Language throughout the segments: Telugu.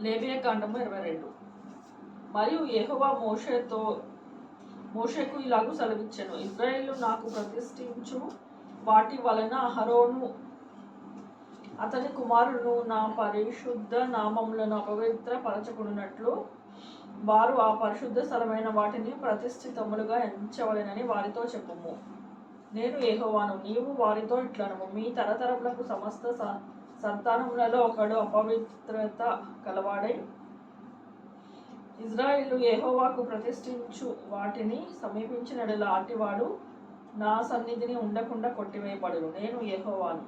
లేబియా కాండము ఇరవై రెండు. మరియు యెహోవా మోషేతో మోషేకు ఇలాగూ సెలవిచ్చాను ఇజ్రాయిల్ నాకు ప్రతిష్ఠించు వాటి వలన అహరోను అతని కుమారులను నా పరిశుద్ధ నామములను అపవిత్ర పరచకున్నట్లు వారు ఆ పరిశుద్ధ స్థలమైన వాటిని ప్రతిష్ఠితములుగా ఎంచవలెనని వారితో చెప్పుము. నేను ఏహోవాను నీవు వారితో ఇట్లను మీ తరతరములకు సమస్త సంతానములలో ఒకడు అపవిత్రత కలవాడై ఇజ్రాయిలు యెహోవాకు ప్రతిష్ఠించు వాటిని సమీపించినడల అటివాడు నా సన్నిధిని ఉండకుండా కొట్టివేయబడును. నేను ఏహోవాను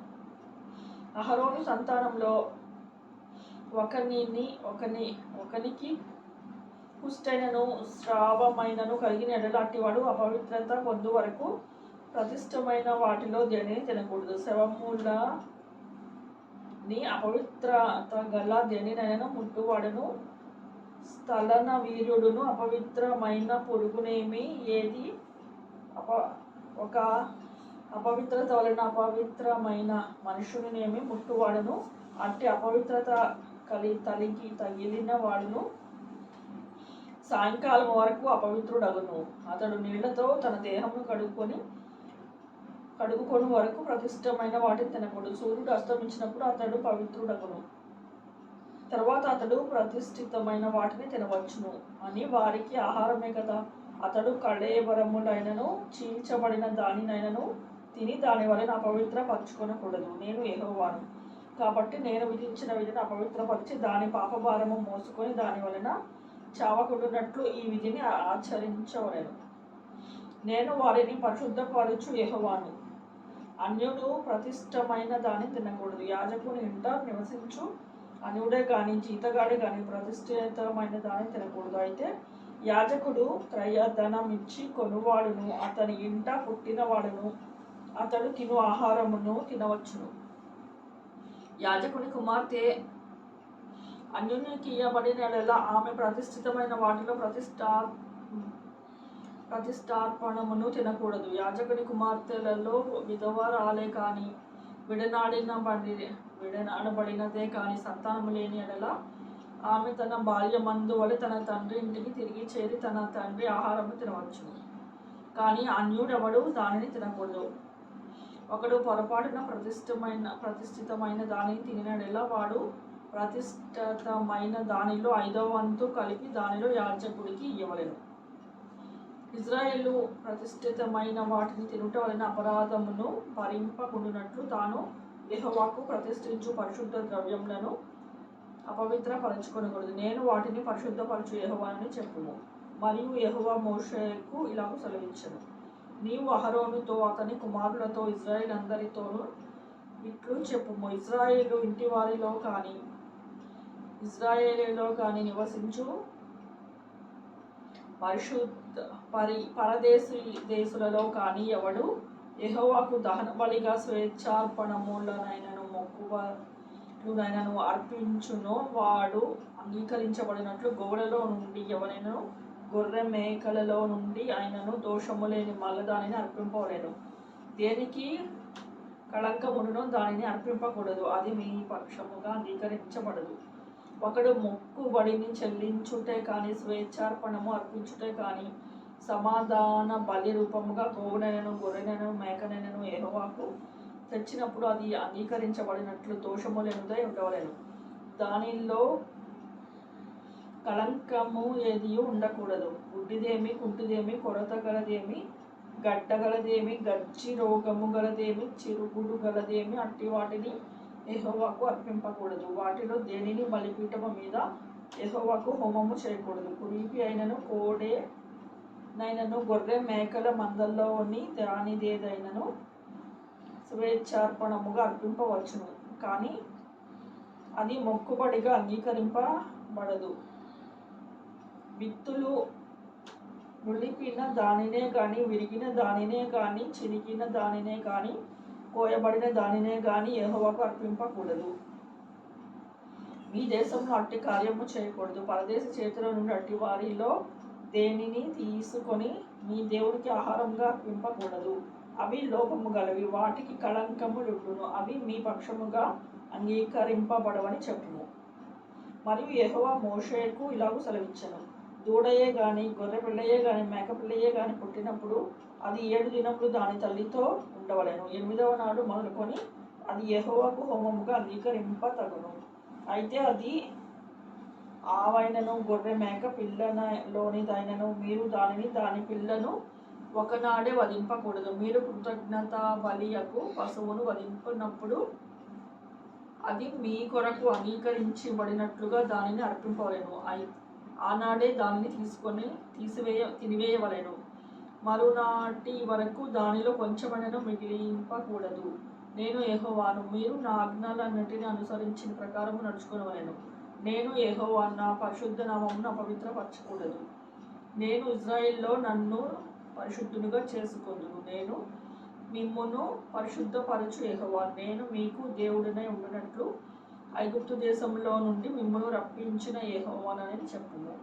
అహరోను సంతానంలో ఒకనిని ఒకని ఒకనికి కుష్టైనను స్రావమైనను కలిగిన ఎడలాంటివాడు అపవిత్రత పొందు వరకు ప్రతిష్టమైన వాటిలో దేనిని తినకూడదు. శవముల నీ అపవిత్రత గల దేనినైనా ముట్టువాడును స్థలన వీర్యుడును అపవిత్రమైన పొరుగునేమి ఏది? అప ఒక అపవిత్రత వలన అపవిత్రమైన మనుషునినేమి ముట్టువాడును అట్టి అపవిత్రత కలి తలికి తగిలిన వాడును. సాయంకాలం వరకు అపవిత్రుడగును. అతడు నీళ్ళతో తన దేహమును కడుక్కొని కడుగుకొని వరకు ప్రతిష్టమైన వాటిని తినకూడదు సూర్యుడు అస్తమించినప్పుడు అతడు పవిత్రుడగను. తర్వాత అతడు ప్రతిష్ఠితమైన వాటిని తినవచ్చును అని వారికి ఆహారమే కదా. అతడు కళేవరములైనను చీల్చబడిన దానినైనను తిని దాని వలన అపవిత్ర పరుచుకొనకూడదు నేను ఏహోవాను కాబట్టి నేను విధించిన విధిని అపవిత్రపరిచి దాని పాపభారము మోసుకొని దాని వలన చావకుండునట్లు ఈ విధిని ఆచరించవలేను. నేను వారిని పరిశుద్ధపరచు యెహోవాను. అన్యుడు ప్రతిష్టమైన దాన్ని తినకూడదు. యాజకుని ఇంట నివసించు. అన్యుడే కానీ జీతగాడే కానీ ప్రతిష్ఠితమైన దాన్ని తినకూడదు. అయితే యాజకుడు క్రయధనం ఇచ్చి కొనువాడును. అతని ఇంట పుట్టినవాడును. అతడు తిను ఆహారమును తినవచ్చును. యాజకుని కుమార్తె అన్యునికి ఇయ్యబడిన యెడల ఆమె ప్రతిష్ఠితమైన వాటిలో ప్రతిష్ట ప్రతిష్టార్పణమును తినకూడదు. యాజకుని కుమార్తెలలో విధవరాలే కానీ విడనాడిన బండి విడనాడబడినదే కానీ సంతానము లేని ఎడల ఆమె తన బాల్యమందు వలె తన తండ్రి ఇంటికి తిరిగి చేరి తన తండ్రి ఆహారము తినవచ్చు. కానీ అన్యుడెవడు దానిని తినకూడదు. ఒకడు పొరపాటున ప్రతిష్టమైన ప్రతిష్ఠితమైన దానిని తినడెలా వాడు ప్రతిష్ఠితమైన దానిలో ఐదవ వంతు కలిపి దానిలో యాజకుడికి ఇవ్వలేదు ఇజ్రాయేలు ప్రతిష్ఠితమైన వాటిని తినుట వలన అపరాధమును భరింపకుండునట్లు తాను యహోవాకు ప్రతిష్ఠించు పరిశుద్ధ ద్రవ్యములను అపవిత్రపరచుకొనకూడదు నేను వాటిని పరిశుద్ధపరచు యెహోవాని చెప్పుము. మరియు యహోవా మోషకు ఇలా సెలవించను నీవు అహరోనుతో అతని కుమారులతో ఇజ్రాయేల్ అందరితోనూ ఇట్లు చెప్పుము. ఇజ్రాయేలు ఇంటి వారిలో కానీ ఇజ్రాయేలీలో కానీ నివసించు పరిశుద్ధ పరి పరదేశీ దేశులలో కానీ ఎవడు యెహోవాకు దహన బలిగా స్వేచ్ఛార్పణములనైనను మొక్కువలునైనను అర్పించునో వాడు అంగీకరించబడినట్లు గోడలో నుండి ఎవరైనా గొర్రె మేకలలో నుండి ఆయనను దోషము లేని మల్లదానిని అర్పింపలేను దేనికి కళంకమును దానిని అర్పింపకూడదు. అది మీ పక్షముగా అంగీకరించబడదు. ఒకడు మొక్కుబడిని చెల్లించుటే కానీ స్వేచ్ఛార్పణము అర్పించుటే కానీ సమాధాన బలి రూపముగా గోవునైనను గొర్రెనైనను మేకనైనను ఏహోవాకు తెచ్చినప్పుడు అది అంగీకరించబడినట్లు దోషము లేనిదై ఉండవలేను. దానిలో కళంకము ఏది ఉండకూడదు. గుడ్డిదేమి కుంటిదేమి కొరత గలదేమి గడ్డ గలదేమి గజ్జి రోగము గలదేమి చిరుగుడు గలదేమి అట్టి వాటిని ఎహోవాకు అర్పింపకూడదు. వాటిలో దేనిని బలిపీఠము మీద ఎహోవాకు హోమము చేయకూడదు. కురిపి అయినను కోడే నైనను గొర్రె మేకల మందల్లోని దానిదేదైనను స్వేచ్ఛార్పణముగా అర్పింపవచ్చును. కానీ అది మొక్కుబడిగా అంగీకరింపబడదు. విత్తులు నులిపిన దానినే కానీ విరిగిన దానినే కానీ చిరిగిన దానినే కానీ కోయబడిన దానినే కానీ యహోవాకు అర్పింపకూడదు. మీ దేశంలో అట్టి కార్యము చేయకూడదు. పరదేశ చేతుల నుండి అట్టి వారిలో దేనిని తీసుకొని మీ దేవుడికి ఆహారంగా అర్పింపకూడదు. అవి లోపము గలవి. వాటికి కళంకములుండును అవి మీ పక్షముగా అంగీకరింపబడవని చెప్పుము. మరియు యహోవా మోషేకు ఇలాగూ సెలవిచ్చను. దూడయే కానీ గొర్రె పిల్లయే కానీ మేక పిల్లయే పుట్టినప్పుడు అది ఏడు దినములు దాని తల్లితో ఉండవలేను. ఎనిమిదవ నాడు మొదలుకొని అది యెహోవాకు హోమముగా అంగీకరింప తగును అయితే అది ఆవైనను గొర్రె మేక పిల్లనలోనిదైనను మీరు దానిని దాని పిల్లను ఒకనాడే వధింపకూడదు. మీరు కృతజ్ఞత బలియకు పశువును వధింపినప్పుడు అది మీ కొరకు అంగీకరించబడినట్లుగా దానిని అర్పింపవలెను. ఆనాడే దానిని తీసుకొని తీసివేయ తినివేయవలెను. మరునాటి వరకు దానిలో కొంచెమైనను మిగిలింపకూడదు. నేను ఏహోవాను మీరు నా ఆజ్ఞలన్నిటిని అనుసరించిన ప్రకారం నడుచుకునవలెను. నేను ఏహోవాను నా పరిశుద్ధ నామమును అపవిత్రపరచకూడదు నేను ఇజ్రాయిల్లో నన్ను పరిశుద్ధునిగా చేసుకుందును. నేను మిమ్మును పరిశుద్ధపరచు ఏహోవా నేను మీకు దేవుడినై ఉండినట్లు ఐగుప్తు దేశంలో నుండి మిమ్మల్ని రప్పించిన యెహోవానని చెప్పుము.